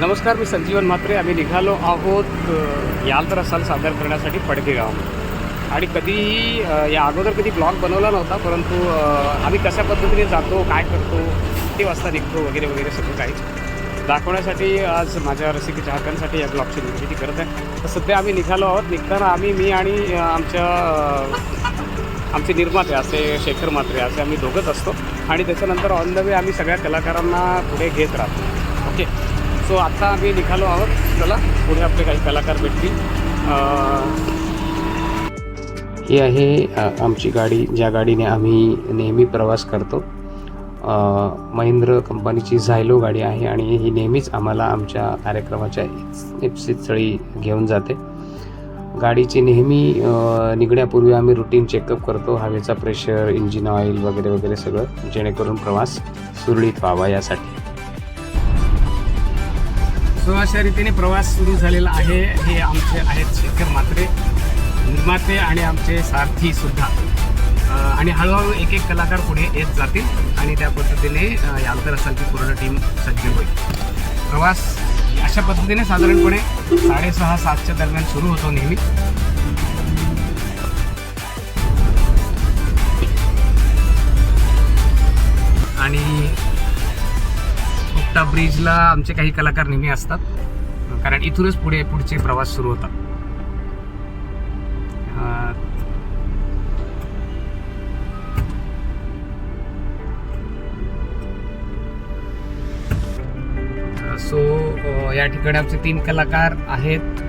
नमस्कार मी संजीवन म्हात्रे. आम्ही निघालो आहोत याल तर असाल सादर करण्यासाठी पडके गावामध्ये आणि कधीही या अगोदर कधी ब्लॉग बनवला नव्हता परंतु आम्ही कशा पद्धतीने जातो काय करतो किती वाजता निघतो वगैरे वगैरे सगळं काही. दाखवण्यासाठी आज माझ्या रसिक चाहकांसाठी या ब्लॉगची निर्मिती करत आहे. तर सध्या आम्ही निघालो आहोत. निघताना आम्ही मी आणि आमच्या आमचे निर्माते असे शेखर मात्रे असे आम्ही दोघंच असतो. आणि त्याच्यानंतर ऑन द वे आम्ही सगळ्या कलाकारांना पुढे घेत राहतो. ओके? सो आत्ता आम्ही निघालो आहोत. चला पुढे आपले काही कलाकार भेटतील. ही आहे आमची गाडी. ज्या गाडीने आम्ही नेहमी प्रवास करतो. महिंद्र कंपनीची झायलो गाडी आहे आणि ही नेहमीच आम्हाला आमच्या कार्यक्रमाच्या इप्सित स्थळी घेऊन जाते. गाडीची नेहमी निघण्यापूर्वी आम्ही रुटीन चेकअप करतो. हवेचा प्रेशर इंजिन ऑइल वगैरे वगैरे सगळं जेणेकरून प्रवास सुरळीत व्हावा यासाठी. सो अशा रीतीने प्रवास सुरू झालेला आहे. हे आमचे आहेत शेखर मात्रे निर्माते आणि आमचे सारथी सुद्धा. आणि हळूहळू एक एक कलाकार पुढे येत जातील आणि त्या पद्धतीने अ, या पूर्ण टीम सज्ज होईल. प्रवास अशा पद्धतीने साधारणपणे साडेसहा सातच्या दरम्यान सुरू होतो नेहमी. आणि कुट्टा ब्रिजला आमचे काही कलाकार नेहमी असतात. कारण इथूनच पुढे पुढचे प्रवास सुरू होतात. सो या ठिकाणी आमचे तीन कलाकार आहेत.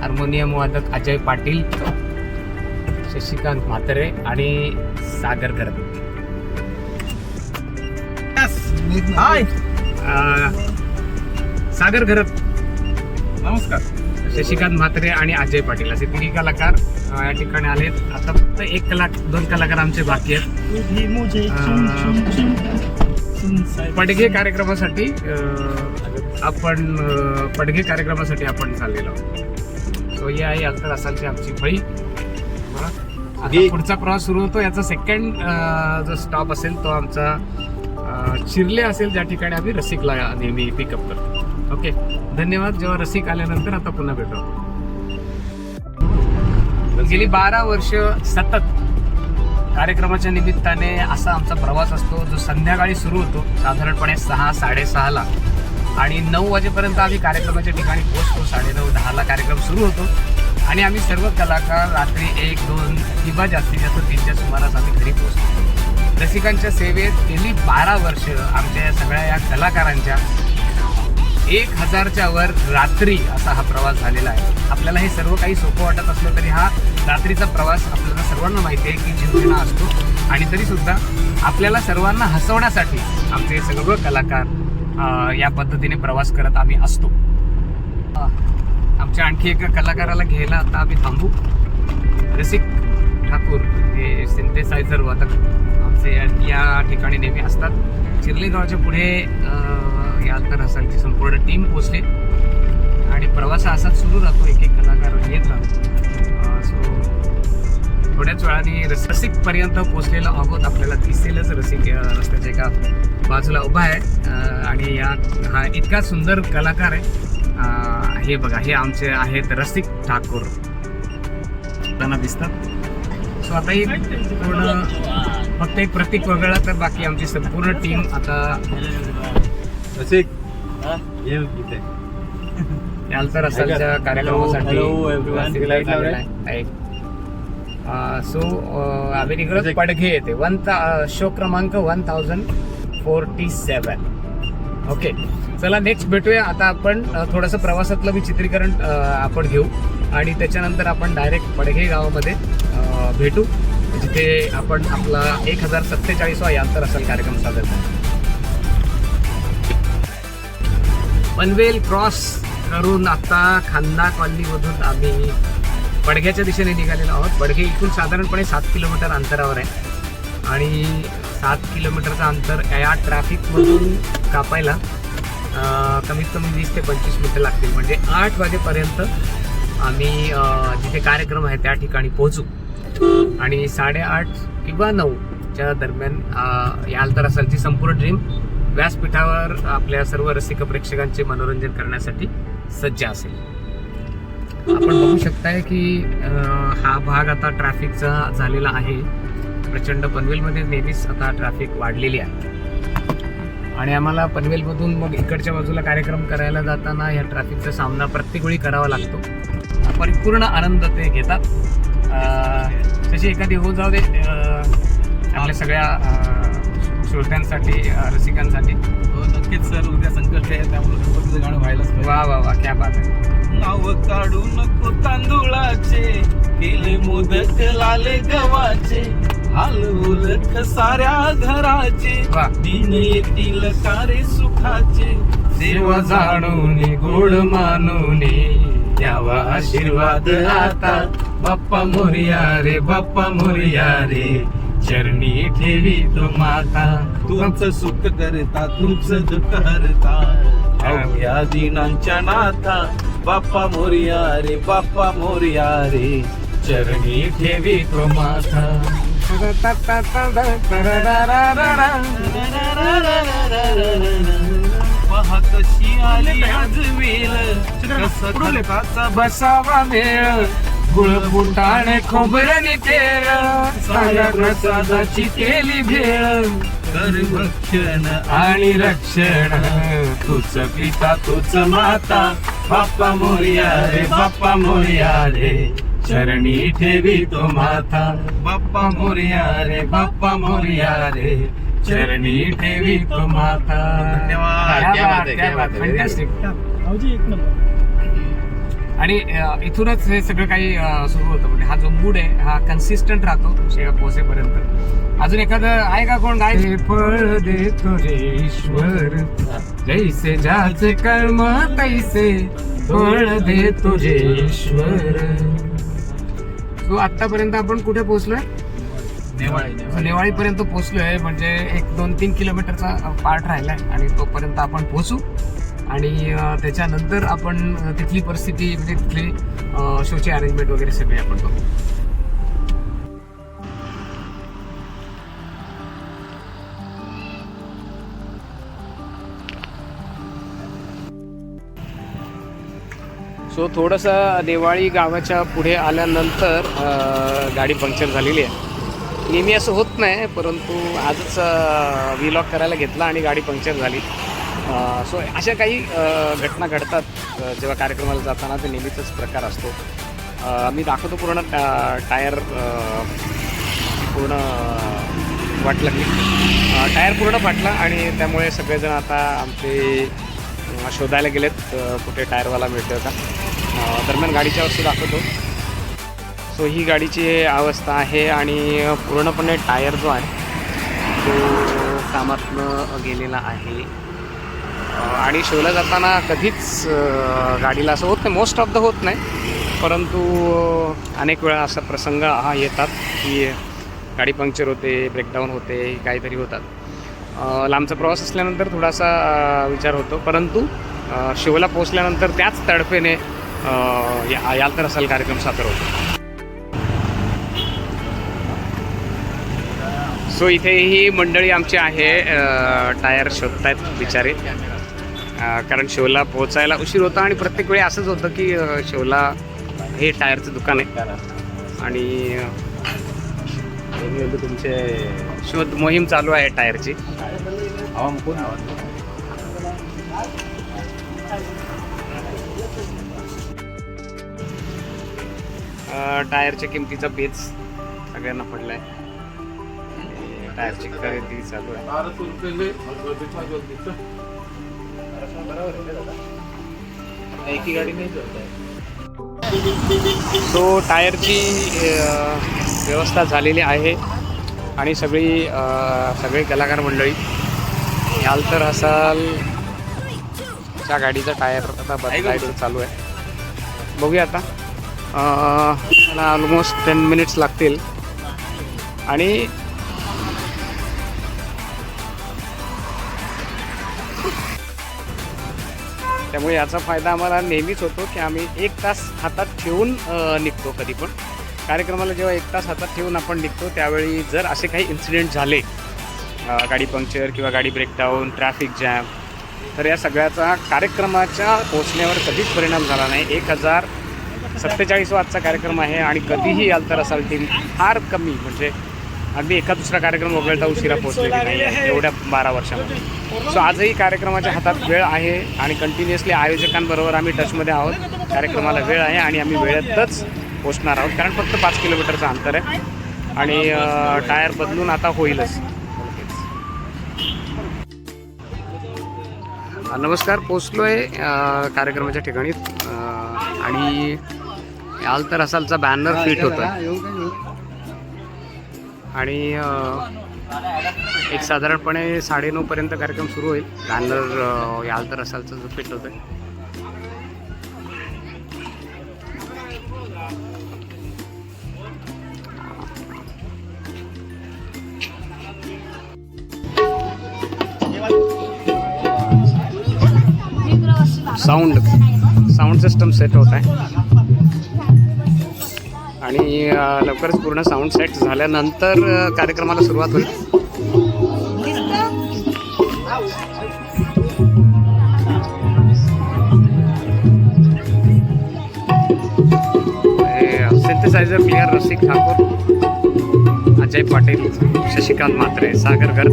हार्मोनियम वादक अजय पाटील शशिकांत म्हात्रे आणि सागर गरब हाय. सागर घरत. नमस्कार. शशिकांत म्हात्रे आणि अजय पाटील असे तिन्ही कलाकार या ठिकाणी आलेत. आता फक्त एक कला दोन कलाकार आमचे बाकी आहेत. पडघे कार्यक्रमासाठी आपण अ, पडघे कार्यक्रमासाठी आपण चाललेलो सो ही आहे अंतर असालची आमची फळी. पुढचा प्रवास सुरू होतो. याचा सेकंड जो स्टॉप असेल तो आमचा चिरले असेल ज्या ठिकाणी आम्ही रसिकला नेहमी पिकअप करतो. ओके धन्यवाद. जेव्हा रसिक आल्यानंतर आता पुन्हा भेटू गेली बारा वर्ष सतत कार्यक्रमाच्या निमित्ताने असा आमचा प्रवास असतो जो संध्याकाळी सुरू होतो साधारणपणे सहा साडेसहाला आणि नऊ वाजेपर्यंत आम्ही कार्यक्रमाच्या ठिकाणी पोहोचतो साडेनऊ दहाला कार्यक्रम सुरू होतो. आणि आम्ही सर्व कलाकार रात्री एक दोन किंवा जास्तीत जास्त तीनच्या सुमारास आम्ही घरी पोहोचतो. रसिकांच्या सेवेत गेली बारा वर्ष आमच्या या सगळ्या या कलाकारांच्या. एक हजारच्या वर रात्री असा हा प्रवास झालेला आहे. आपल्याला हे सर्व काही सोपं वाटत असलं तरी हा रात्रीचा प्रवास आपल्याला सर्वांना माहिती आहे की जिंकणा असतो. आणि तरीसुद्धा आपल्याला सर्वांना हसवण्यासाठी आमचे सगळं सर्व कलाकार या पद्धतीने प्रवास करत आम्ही असतो. आमच्या आणखी एका कलाकाराला घ्यायला आता आम्ही थांबू. रसिक ठाकूर हे सिंथेसायझर वादक. जे या- ठिकाणी नेहमी असतात. चिरले पुढे या अंतर असालची संपूर्ण टीम पोचली आणि प्रवास असाच सुरू राहतो. एक एक कलाकार येत राहतो सो थोड्याच वेळाने रस रसिकपर्यंत पोचलेला आहोत. आपल्याला दिसेलच रसिक रस्त्याच्या एका बाजूला उभा आहे. आणि या हा इतका सुंदर कलाकार आहे. हे बघा हे आमचे आहेत रसिक ठाकूर. त्यांना दिसतात. सो आता ही पूर्ण फक्त एक प्रतीक वगळला तर बाकी आमची संपूर्ण टीम आता रसिक. ये इथे. यालतर असालच्या कार्यक्रमासाठी. सो अं, आम्ही निघलो पडघे येते वन शो क्रमांक one thousand forty seven okay चला नेक्स्ट भेटूया. आता आपण थोडंसं प्रवासातलं मी चित्रीकरण आपण घेऊ. आणि त्याच्यानंतर आपण डायरेक्ट पडघे गावामध्ये भेटू. जिथे आपण आपला एक हजार सत्तेचाळीसवा यांतर असेल कार्यक्रम सादर पनवेल क्रॉस करून आता खांदा कॉलनीमधून आम्ही पडघ्याच्या दिशेने निघालेलो आहोत. पडघे इथून साधारणपणे सात किलोमीटर अंतरावर आहे. आणि सात किलोमीटरचं अंतर या ट्रॅफिकमधून कापायला कमीत कमी वीस ते पंचवीस मिनटं लागतील. म्हणजे आठ वाजेपर्यंत आम्ही जिथे कार्यक्रम आहे त्या ठिकाणी पोहोचू. आणि साडेआठ किंवा नऊच्या दरम्यान याल तर अंतरासालची संपूर्ण ड्रीम व्यासपीठावर आपल्या सर्व रसिक प्रेक्षकांचे मनोरंजन करण्यासाठी सज्ज असेल. आपण बघू शकताय की हा भाग आता ट्रॅफिकचा झालेला आहे. प्रचंड पनवेलमध्ये नेहमीच आता ट्रॅफिक वाढलेली आहे. आणि आम्हाला पनवेलमधून मग इकडच्या बाजूला कार्यक्रम करायला जाताना या ट्रॅफिकचा सामना प्रत्येक वेळी करावा लागतो. परिपूर्ण आनंद ते घेतात. तशी एखादी होऊन जाऊ दे आपल्या सगळ्या श्रोत्यांसाठी रसिकांसाठी. हो नक्कीच सर. उद्या संकष्टी आहे त्यामुळे गणपतीचं गाणं व्हायलाच वा वा वा क्या बात आहे. नाव काढू नको तांदुळाचे. केले मोदक लाले गव्हाचे. हाल उलट साऱ्या घराचे. दिन येतील सारे सुखाचे. देव जाणून गोड मानून. द्यावा आशीर्वाद आता बाप्पा मोर्या रे बाप्पा मोर्या रे चरणी ठेवी तो माता तुमचं सुख करता तुमचं दुःख हरता अवघ्या दिनांच्या नाथा बाप्पा मोर्या रे बाप्पा मोर्या रे चरणी ठेवी तो माता पहा कशी आली आज वेल कसं बसावा मेळ गुळ फुटाणे खोबरणी तेळ साऱ्या प्रसादाची केली भेळ. कर भक्षण आणि रक्षण. तुझ पिता तुझ माता. बाप्पा मोर्या रे बाप्पा मोर्या रे. चरणी ठेवी तो माता बाप्पा मोर्या रे बाप्पा मोर्या रे. चरणी ठेवी तो माता. धन्यवाद. क्या बात, क्या बात, fantastic. आणि अ, इथूनच हे सगळं काही अ, सुरू होतं. म्हणजे हा जो मूड आहे हा कन्सिस्टंट राहतो शेवट पोहोचेपर्यंत. अजून एखादं आहे का कोण गाय फळ देतो रे ईश्वर. जैसे ज्याचे कर्म तैसे फळ देतो रे ईश्वर. तो आतापर्यंत आपण कुठे पोहोचलोय? नेवाळी नेवाळी पर्यंत पोहोचलोय म्हणजे एक दोन तीन किलोमीटरचा पार्ट राहिलाय आणि तोपर्यंत आपण पोहोचू. आणि त्याच्यानंतर आपण तिथली परिस्थिती म्हणजे तिथली शोची अरेंजमेंट वगैरे सगळे आपण बघू. सो थोडंसं नेवाळी गावाच्या पुढे आल्यानंतर गाडी पंक्चर झालेली आहे. नेहमी असं होत नाही परंतु आजच व्हिलॉग करायला घेतला आणि गाडी पंक्चर झाली. सो अशा काही घटना घडतात जेव्हा कार्यक्रमाला जाताना ते नेहमीचाच प्रकार असतो. मी दाखवतो पूर्ण टा टायर पूर्ण वाट लागली टायर पूर्ण फाटला आणि त्यामुळे सगळेजण आता आमचे शोधायला गेलेत कुठे टायरवाला मिळतो का. दरम्यान गाडीच्या वस्तू दाखवतो. सो ही गाडीची अवस्था आहे आणि पूर्णपणे टायर जो आहे तो कामातनं गेलेला आहे. आणि शोला जाताना कधीच गाडीला असं होत नाही मोस्ट ऑफ द होत नाही. परंतु अनेक वेळा असा प्रसंग हा येतात की गाडी पंक्चर होते ब्रेकडाऊन होते काहीतरी होतात. लांबचा प्रवास असल्यानंतर थोडासा विचार होतो. परंतु शिवला पोचल्यानंतर त्याच तडफेने या याल तर असाल कार्यक्रम सादर होतो. सो इथे ही मंडळी आमची आहे टायर शोधतायत बिचारे. कारण शेवला पोहोचायला उशीर होता आणि प्रत्येक वेळी असंच होतं की शेवला हे टायरचं दुकान आहे. आणि तुमचे शोध मोहीम चालू आहे टायरची. टायरच्या किमतीचा पेच सगळ्यांना पडलाय. आणि टायरची खरेदी चालू आहे. एकी गाडी नाही सो टायरची व्यवस्था झालेली आहे आणि सगळी सगळी कलाकार मंडळी याल तर असाल त्या गाडीचा टायर आता बदलायचं चालू आहे. बघूया आता. मला ऑलमोस्ट टेन मिनिट्स लागतील. आणि त्यामुळे याचा फायदा आम्हाला नेहमीच होतो की आम्ही एक तास हातात ठेवून निघतो कधी पण. कार्यक्रमाला जेव्हा एक तास हातात ठेवून आपण निघतो त्यावेळी जर असे काही इन्सिडेंट झाले गाडी पंक्चर किंवा गाडी ब्रेकडाऊन ट्रॅफिक जॅम तर या सगळ्याचा कार्यक्रमाच्या पोचण्यावर कधीच परिणाम झाला नाही. एक हजार सत्तेचाळीस वाजचा कार्यक्रम आहे आणि कधीही याल तर असाल टीम फार कमी. म्हणजे अगदी एका दुसरा कार्यक्रम वगळता उशिरा पोहोचलेली नाही आहे एवढ्या बारा वर्षामध्ये. सो आजही कार्यक्रमाच्या हातात वेळ आहे आणि कंटिन्युअसली आयोजकांबरोबर आम्ही टचमध्ये आहोत. कार्यक्रमाला वेळ आहे आणि आम्ही वेळेतच पोचणार आहोत. कारण फक्त पाच किलोमीटरचं अंतर आहे. आणि टायर बदलून आता होईलच. नमस्कार. पोचलो आहे कार्यक्रमाच्या ठिकाणी. आणि याल तर असालचा बॅनर फिट होता आणि एक साधारणपणे साडेनऊपर्यंत कार्यक्रम सुरू होईल. बॅनर याल तर असालचा जो फिट होतं. साऊंड साऊंड सिस्टम सेट होत आहे. आणि लवकरच पूर्ण साऊंड सेट झाल्यानंतर कार्यक्रमाला सुरुवात होईल. Synthesiser player Rasik Thakur Ajay Patil Shashikant Mhatre Sagar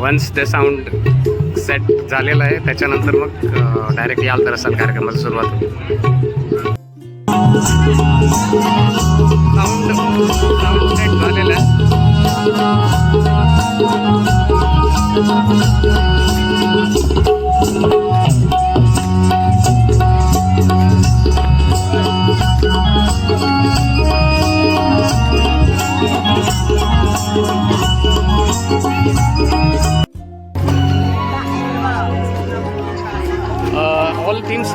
once ते साऊंड सेट झालेलं आहे. त्याच्यानंतर मग डायरेक्ट याल तर असाल कार्यक्रमाला सुरुवात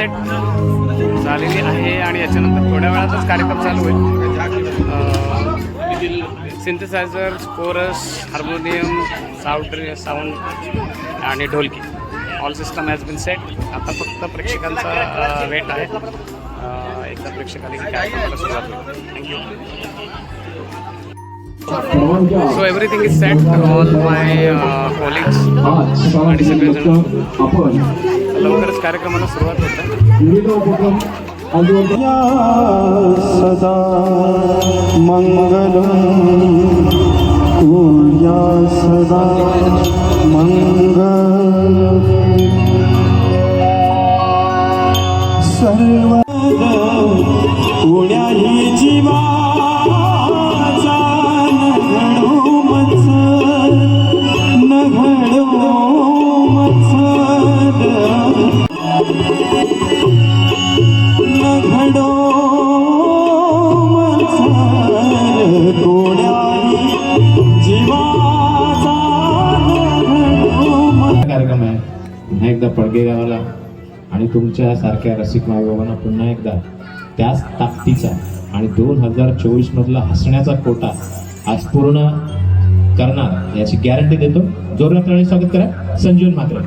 सेट झालेली आहे आणि याच्यानंतर थोड्या वेळातच कार्यक्रम चालू होईल synthesiser chorus harmonium sound sound आणि dholki. All system has been set आता फक्त प्रेक्षकांचा वेट आहे. एकदा प्रेक्षक कार्यक्रमाला सुरुवात thank you so everything is set all my colleagues आज आणि सगळेजण लवकरच कार्यक्रमाला सुरुवात होते. सदा मंगल सदा. तुमच्या सारख्या रसिक मायबाबांना पुन्हा एकदा त्याच ताकदीचा आणि दोन हजार चोवीस मधला हसण्याचा कोटा आज पूर्ण करणार याची गॅरंटी देतो. जोरात स्वागत करा. संजीवन मात्र